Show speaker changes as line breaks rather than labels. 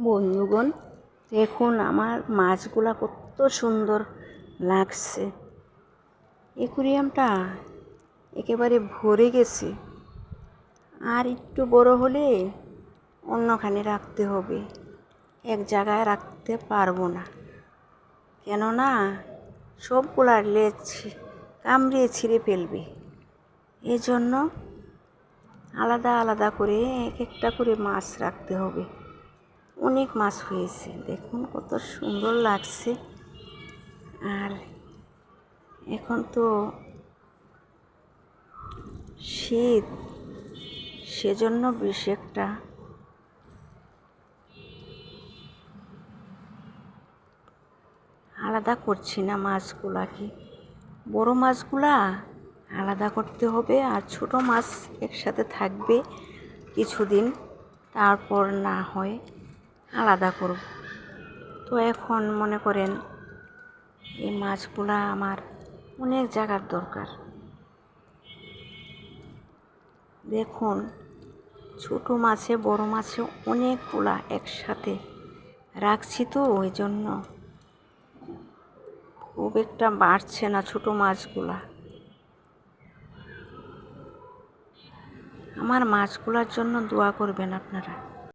বন্ধুগণ, দেখুন আমার মাছগুলা কত সুন্দর লাগছে। একুরিয়ামটা একেবারে ভরে গেছে। আর একটু বড় হলে অন্যখানে রাখতে হবে। এক জায়গায় রাখতে পারব না। কেননা সবগুলা লেজ কামড়িয়ে ছিঁড়ে ফেলবে। এজন্য আলাদা আলাদা করে এক একটা করে মাছ রাখতে হবে। অনেক মাছ হয়েছে। দেখুন কত সুন্দর লাগছে। আর এখন তো শীত, সেজন্য বেশি একটা। আলাদা করছি না মাছগুলাকে। বড় মাছগুলা আলাদা করতে হবে আর ছোট মাছ একসাথে থাকবে কিছুদিন, তারপর না হয়। আলাদা করব। তো এখন মনে করেন এই মাছগুলা আমার অনেক জায়গার দরকার। দেখুন, ছোট মাছে, বড় মাছে অনেকগুলা একসাথে রাখছি তো ওই জন্য খুব একটা বাড়ছে না ছোট মাছগুলা। আমার মাছগুলার জন্য দোয়া করবেন আপনারা।